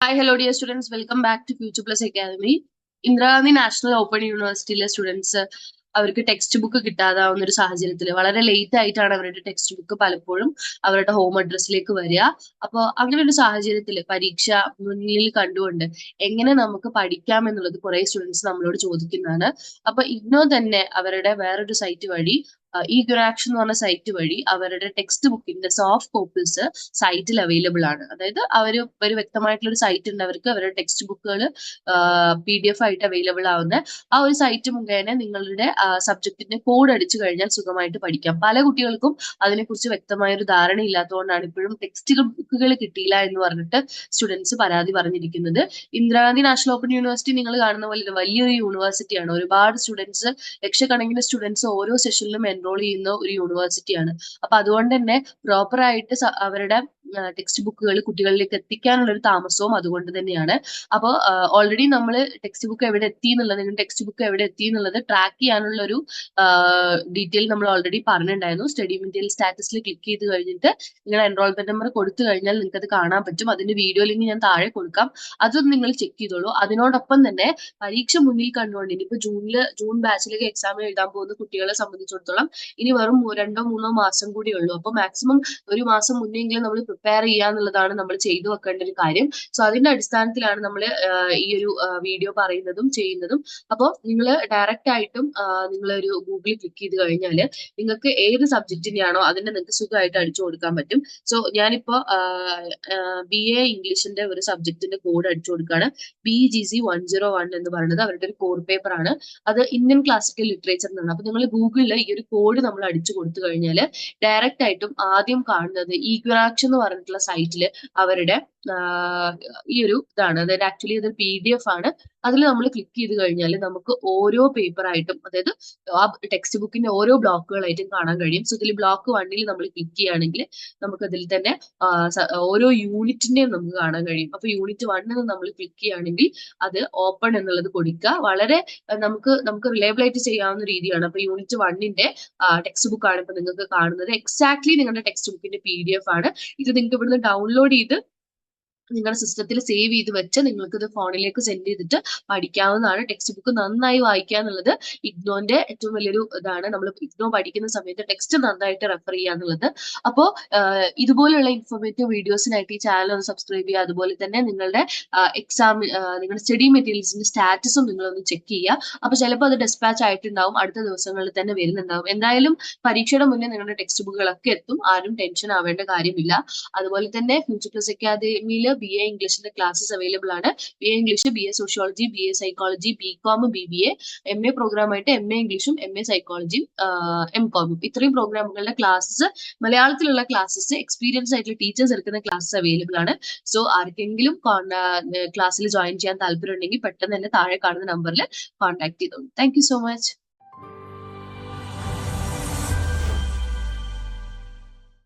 Hi hello dear students welcome back to future plus academy Indira Gandhi national open യൂണിവേഴ്സിറ്റിയിലെ students അവർക്ക് text book കിട്ടാതാവുന്ന ഒരു സാഹചര്യത്തിൽ വളരെ ലേറ്റ് ആയിട്ടാണ് അവരുടെ ടെക്സ്റ്റ് ബുക്ക് പലപ്പോഴും അവരുടെ ഹോം അഡ്രസ്സിലേക്ക് വരിക. അപ്പോൾ അങ്ങനെ ഒരു സാഹചര്യത്തിൽ പരീക്ഷ മുന്നിൽ കണ്ടുകൊണ്ട് എങ്ങനെ നമുക്ക് പഠിക്കാം എന്നുള്ളത് കുറെ സ്റ്റുഡൻസ് നമ്മളോട് ചോദിക്കുന്നതാണ്. അപ്പൊ ഇഗ്നോ തന്നെ അവരുടെ വേറൊരു സൈറ്റ് വഴി ഈ ഗുരാക്ഷൻ എന്ന് പറഞ്ഞ സൈറ്റ് വഴി അവരുടെ ടെക്സ്റ്റ് ബുക്കിന്റെ സോഫ്റ്റ് കോപ്പീസ് സൈറ്റിൽ അവൈലബിൾ ആണ്. അതായത് അവർ ഒരു വ്യക്തമായിട്ടുള്ള ഒരു സൈറ്റ് ഉണ്ട്. അവർക്ക് അവരുടെ ടെക്സ്റ്റ് ബുക്കുകൾ പി ഡി എഫ് ആയിട്ട് അവൈലബിൾ ആവുന്ന ആ ഒരു സൈറ്റ് മുഖേന നിങ്ങളുടെ സബ്ജക്റ്റിന്റെ കോഡ് അടിച്ചു കഴിഞ്ഞാൽ സുഖമായിട്ട് പഠിക്കാം. പല കുട്ടികൾക്കും അതിനെക്കുറിച്ച് വ്യക്തമായ ഒരു ധാരണ ഇല്ലാത്തതുകൊണ്ടാണ് ഇപ്പോഴും ടെക്സ്റ്റ് ബുക്കുകൾ കിട്ടിയില്ല എന്ന് പറഞ്ഞിട്ട് സ്റ്റുഡൻസ് പരാതി പറഞ്ഞിരിക്കുന്നത്. ഇന്ദിരാഗാന്ധി നാഷണൽ ഓപ്പൺ യൂണിവേഴ്സിറ്റി നിങ്ങൾ കാണുന്ന പോലെ വലിയൊരു യൂണിവേഴ്സിറ്റിയാണ്. ഒരുപാട് സ്റ്റുഡൻസ് ലക്ഷക്കണക്കിന് സ്റ്റുഡൻസ് ഓരോ സെഷനിലും എൻറോൾ ചെയ്യുന്ന ഒരു യൂണിവേഴ്സിറ്റിയാണ് അപ്പൊ അതുകൊണ്ട് തന്നെ പ്രോപ്പർ ആയിട്ട് അവരുടെ ടെക്സ്റ്റ് ബുക്കുകൾ കുട്ടികളിലേക്ക് എത്തിക്കാനുള്ള ഒരു താമസവും അതുകൊണ്ട് തന്നെയാണ്. അപ്പോൾ ഓൾറെഡി നമ്മൾ ടെക്സ്റ്റ് ബുക്ക് എവിടെ എത്തി എന്നുള്ളത് ടെക്സ്റ്റ് ബുക്ക് എവിടെ എത്തി എന്നുള്ളത് ട്രാക്ക് ചെയ്യാനുള്ള ഒരു ഡീറ്റെയിൽ നമ്മൾ ഓൾറെഡി പറഞ്ഞിട്ടുണ്ടായിരുന്നു. സ്റ്റഡി മെറ്റീരിയൽ സ്റ്റാറ്റസിൽ ക്ലിക്ക് ചെയ്ത് കഴിഞ്ഞിട്ട് നിങ്ങൾ എൻറോൾമെന്റ് നമ്പർ കൊടുത്തു കഴിഞ്ഞാൽ നിങ്ങൾക്ക് അത് കാണാൻ പറ്റും. അതിന്റെ വീഡിയോ ലിങ്ക് ഞാൻ താഴെ കൊടുക്കാം. അതൊന്ന് നിങ്ങൾ ചെക്ക് ചെയ്തോളൂ. അതിനോടൊപ്പം തന്നെ പരീക്ഷ മുന്നിൽ കണ്ടുകൊണ്ട് ഇനിയിപ്പോ ജൂണിൽ ജൂൺ ബാച്ചിലേക്ക് എക്സാം എഴുതാൻ പോകുന്ന കുട്ടികളെ സംബന്ധിച്ചിടത്തോളം ഇനി വെറും രണ്ടോ മൂന്നോ മാസം കൂടി ഉള്ളൂ. അപ്പോൾ മാക്സിമം ഒരു മാസം മുന്നെങ്കിലും നമ്മൾ പ്രിപ്പയർ ചെയ്യുക എന്നുള്ളതാണ് നമ്മൾ ചെയ്തു വെക്കേണ്ട ഒരു കാര്യം. സോ അതിന്റെ അടിസ്ഥാനത്തിലാണ് നമ്മൾ ഈ ഒരു വീഡിയോ പറയുന്നതും ചെയ്യുന്നതും. അപ്പോൾ നിങ്ങൾ ഡയറക്റ്റ് ആയിട്ടും നിങ്ങൾ ഒരു ഗൂഗിളിൽ ക്ലിക്ക് ചെയ്ത് കഴിഞ്ഞാൽ നിങ്ങൾക്ക് ഏത് സബ്ജക്റ്റിനെയാണോ അതിന്റെ നിങ്ങൾക്ക് സുഖമായിട്ട് അടിച്ചു കൊടുക്കാൻ പറ്റും. സോ ഞാനിപ്പോ ബി എ ഇംഗ്ലീഷിന്റെ ഒരു സബ്ജക്റ്റിന്റെ കോഡ് അടിച്ചു കൊടുക്കുകയാണ് B G C one zero one എന്ന് പറയുന്നത് അവരുടെ ഒരു കോർ പേപ്പർ ആണ്. അത് ഇന്ത്യൻ ക്ലാസിക്കൽ ലിറ്ററേച്ചർ എന്നാണ്. അപ്പൊ നിങ്ങൾ ഗൂഗിളിൽ ഈ ഒരു കോഡ് നമ്മൾ അടിച്ചു കൊടുത്തു കഴിഞ്ഞാൽ ഡയറക്റ്റ് ആയിട്ടും ആദ്യം കാണുന്നത് ഈക്വറാക്ഷൻ എന്ന് പറഞ്ഞിട്ടുള്ള സൈറ്റിൽ അവരുടെ ഈ ഒരു ഇതാണ്. അതായത് ആക്ച്വലി ഇത് പി ഡി എഫ് ആണ്. അതിൽ നമ്മൾ ക്ലിക്ക് ചെയ്ത് കഴിഞ്ഞാൽ നമുക്ക് ഓരോ പേപ്പർ ആയിട്ടും അതായത് ആ ടെക്സ്റ്റ് ബുക്കിന്റെ ഓരോ ബ്ലോക്കുകളായിട്ടും കാണാൻ കഴിയും. സോ ഇതിൽ ബ്ലോക്ക് വണ്ണിൽ നമ്മൾ ക്ലിക്ക് ചെയ്യുകയാണെങ്കിൽ നമുക്ക് അതിൽ തന്നെ ഓരോ യൂണിറ്റിന്റെയും നമുക്ക് കാണാൻ കഴിയും. അപ്പൊ യൂണിറ്റ് വണ്ണിൽ നമ്മൾ ക്ലിക്ക് ചെയ്യുകയാണെങ്കിൽ അത് ഓപ്പൺ എന്നുള്ളത് കൊടുക്കുക. വളരെ നമുക്ക് നമുക്ക് റിലേബിൾ ആയിട്ട് ചെയ്യാവുന്ന രീതിയാണ്. അപ്പൊ യൂണിറ്റ് വണ്ണിന്റെ ടെക്സ്റ്റ് ബുക്ക് ആണ് ഇപ്പൊ നിങ്ങൾക്ക് കാണുന്നത്. എക്സാക്ട്ലി നിങ്ങളുടെ ടെക്സ്റ്റ് ബുക്കിന്റെ പി ഡി എഫ് ആണ്. ഇത് നിങ്ങൾക്ക് ഇവിടുന്ന് ഡൗൺലോഡ് ചെയ്ത് നിങ്ങളുടെ സിസ്റ്റത്തിൽ സേവ് ചെയ്ത് വെച്ച് നിങ്ങൾക്ക് ഇത് ഫോണിലേക്ക് സെൻഡ് ചെയ്തിട്ട് പഠിക്കാവുന്നതാണ്. ടെക്സ്റ്റ് ബുക്ക് നന്നായി വായിക്കുക എന്നുള്ളത് ഇഗ്നോന്റെ ഏറ്റവും വലിയൊരു ഇതാണ്. നമ്മൾ ഇഗ്നോ പഠിക്കുന്ന സമയത്ത് ടെക്സ്റ്റ് നന്നായിട്ട് റെഫർ ചെയ്യുക എന്നുള്ളത്. അപ്പോൾ ഇതുപോലെയുള്ള ഇൻഫോർമേറ്റീവ് വീഡിയോസിനായിട്ട് ഈ ചാനൽ ഒന്ന് സബ്സ്ക്രൈബ് ചെയ്യുക. അതുപോലെ തന്നെ നിങ്ങളുടെ എക്സാം നിങ്ങളുടെ സ്റ്റഡി മെറ്റീരിയൽസിന്റെ സ്റ്റാറ്റസും നിങ്ങളൊന്ന് ചെക്ക് ചെയ്യുക. അപ്പൊ ചിലപ്പോൾ അത് ഡിസ്പാച്ച് ആയിട്ടുണ്ടാവും. അടുത്ത ദിവസങ്ങളിൽ തന്നെ വരുന്നുണ്ടാവും. എന്തായാലും പരീക്ഷയുടെ മുന്നേ നിങ്ങളുടെ ടെക്സ്റ്റ് ബുക്കുകളൊക്കെ എത്തും. ആരും ടെൻഷൻ ആവേണ്ട കാര്യമില്ല. അതുപോലെ തന്നെ ഫ്യൂച്ചർ പ്ലസ് അക്കാദമിയിൽ ബി എ ഇംഗ്ലീഷിന്റെ ക്ലാസ്സസ് അവൈലബിൾ ആണ്. B A English B A sociology B A psychology B com B B A M A പ്രോഗ്രാമായിട്ട് M A ഇംഗ്ലീഷും എം എ സൈക്കോളജിയും എം കോമും ഇത്രയും പ്രോഗ്രാമുകളുടെ ക്ലാസ്സസ് മലയാളത്തിലുള്ള ക്ലാസ്സസ് എക്സ്പീരിയൻസ് ആയിട്ടുള്ള ടീച്ചേഴ്സ് എടുക്കുന്ന ക്ലാസ്സസ് അവൈലബിൾ ആണ്. സോ ആർക്കെങ്കിലും ക്ലാസ്സിൽ ജോയിൻ ചെയ്യാൻ താല്പര്യം ഉണ്ടെങ്കിൽ പെട്ടെന്ന് തന്നെ താഴെ കാണുന്ന നമ്പറിൽ കോൺടാക്ട് ചെയ്തോളൂ. Thank so much